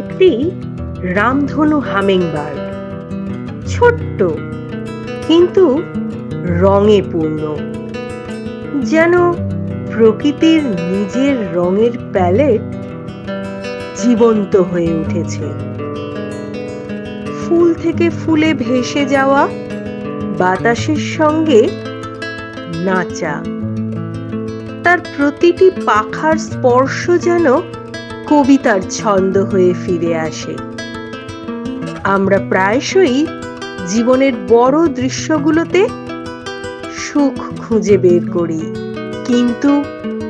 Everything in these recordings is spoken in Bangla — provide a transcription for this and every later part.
একটি রামধনু হামিংবার্ড ছোট্ট, কিন্তু রঙে পূর্ণ। যেন প্রকৃতির নিজের রঙের প্যালেট জীবন্ত হয়ে উঠেছে। ফুল থেকে ফুলে ভেসে যাওয়া বাতাসের সঙ্গে নাচা। তার প্রতিটি পাখার স্পর্শ যেন কবিতার ছন্দ হয়ে ফিরে আসে। আমরা প্রায়শই জীবনের বড় দৃশ্যগুলোতে সুখ খুঁজে বের করি। কিন্তু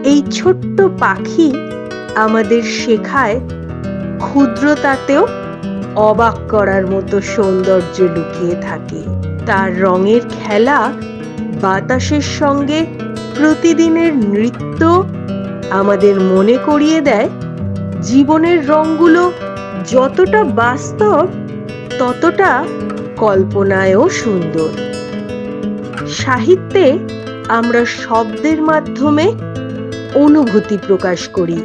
এই ছোট্ট পাখি আমাদের শেখায় ক্ষুদ্রতাতেও অবাক করার মতো সৌন্দর্য লুকিয়ে থাকে। তার রঙের খেলা বাতাসের সঙ্গে প্রতিদিনের নৃত্য আমাদের মনে করিয়ে দেয় জীবনের রঙগুলো যতটা বাস্তব, ততটা কল্পনায়ও সুন্দর। সাহিত্যে আমরা শব্দের মাধ্যমে অনুভূতি প্রকাশ করি,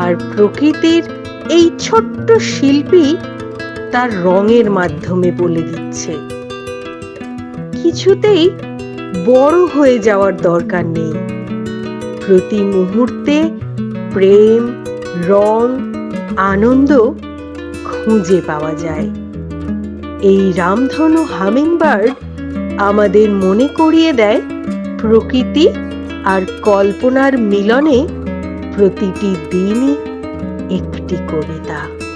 আর প্রকৃতির এই ছোট্ট শিল্পী তার রঙের মাধ্যমে বলে দিচ্ছে। কিছুতেই বড় হয়ে যাওয়ার দরকার নেই। প্রতি মুহূর্তে প্রেম রং, আনন্দ খুঁজে পাওয়া যায়। এই রামধনু হামিংবার্ড আমাদের মনে করিয়ে দেয় প্রকৃতি আর কল্পনার মিলনে প্রতিটি দিনই একটি কবিতা।